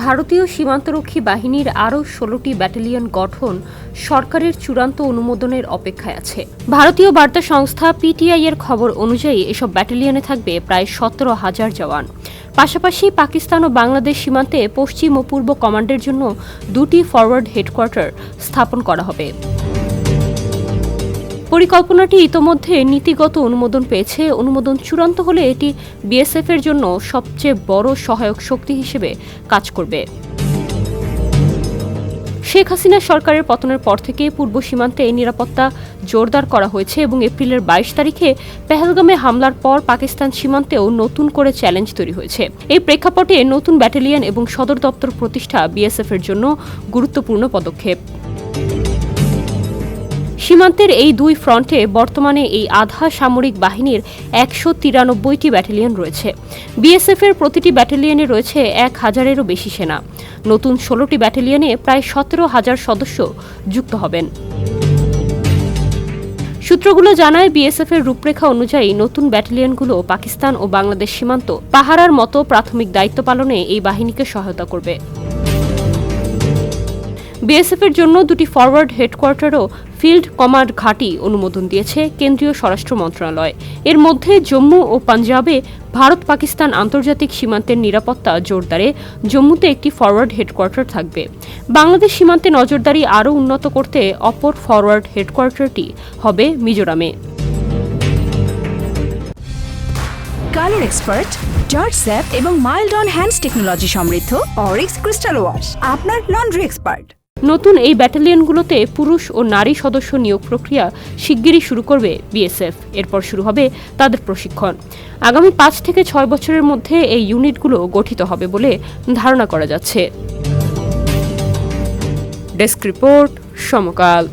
ভারতীয় সীমান্তরক্ষী বাহিনীর আরও ষোলোটি ব্যাটালিয়ন গঠন সরকারের চূড়ান্ত অনুমোদনের অপেক্ষায় আছে। ভারতীয় বার্তা সংস্থা পিটিআই এর খবর অনুযায়ী এসব ব্যাটালিয়নে থাকবে প্রায় সতেরো হাজার জওয়ান। পাশাপাশি পাকিস্তান ও বাংলাদেশ সীমান্তে পশ্চিম ও পূর্ব কমান্ডের জন্য দুটি ফরওয়ার্ড হেডকোয়ার্টার স্থাপন করা হবে। পরিকল্পনাটি ইতোমধ্যে নীতিগত অনুমোদন পেয়েছে। অনুমোদন চূড়ান্ত হলে এটি বিএসএফ এর জন্য সবচেয়ে বড় সহায়ক শক্তি হিসেবে কাজ করবে। শেখ হাসিনা সরকারের পতনের পর থেকে পূর্ব সীমান্তে এই নিরাপত্তা জোরদার করা হয়েছে এবং এপ্রিলের বাইশ তারিখে পেহেলগামে হামলার পর পাকিস্তান সীমান্তেও নতুন করে চ্যালেঞ্জ তৈরি হয়েছে। এই প্রেক্ষাপটে নতুন ব্যাটালিয়ন এবং সদর দপ্তর প্রতিষ্ঠা বিএসএফ এর জন্য গুরুত্বপূর্ণ পদক্ষেপ। সীমান্তের এই দুই ফ্রন্টে বর্তমানে এই আধা সামরিক বাহিনীর একশো তিরানব্বইটি ব্যাটালিয়ন রয়েছে। বিএসএফ এর প্রতিটি ব্যাটালিয়নে রয়েছে এক হাজারেরও বেশি সেনা। নতুন ষোলোটি ব্যাটালিয়নে প্রায় সতেরো হাজার সদস্য যুক্ত হবেন। সূত্রগুলো জানায় বিএসএফ এর রূপরেখা অনুযায়ী নতুন ব্যাটালিয়নগুলো পাকিস্তান ও বাংলাদেশ সীমান্ত পাহারার মতো প্রাথমিক দায়িত্ব পালনে এই বাহিনীকে সহায়তা করবে। বিএসএফ এর জন্য দুটি ফরওয়ার্ড হেডকোয়ার্টারও ফিল্ড কমান্ড ঘাঁটি অনুমোদন দিয়েছে কেন্দ্রীয় স্বরাষ্ট্র মন্ত্রণালয়। এর মধ্যে জম্মু ও পাঞ্জাবে ভারত পাকিস্তান আন্তর্জাতিক সীমান্তের নিরাপত্তা জোরদারে জম্মুতে একটি ফরওয়ার্ড হেডকোয়ার্টার থাকবে। বাংলাদেশ সীমান্তে নজরদারি আরও উন্নত করতে অপর ফরওয়ার্ড হেডকোয়ার্টারটি হবে মিজোরামে। কালার এক্সপার্ট জর্জ স্যাপ এবং মাইল্ড অন হ্যান্ডস টেকনোলজি সমৃদ্ধ অরিক্স ক্রিস্টাল ওয়াশ, আপনার লন্ড্রি এক্সপার্ট। নতুন এই ব্যাটালিয়নগুলোতে পুরুষ ও নারী সদস্য নিয়োগ প্রক্রিয়া শিগগিরই শুরু করবে বিএসএফ। এরপর শুরু হবে তাদের প্রশিক্ষণ। আগামী পাঁচ থেকে ছয় বছরের মধ্যে এই ইউনিটগুলো গঠিত হবে বলে ধারণা করা যাচ্ছে। Desk report Samakal.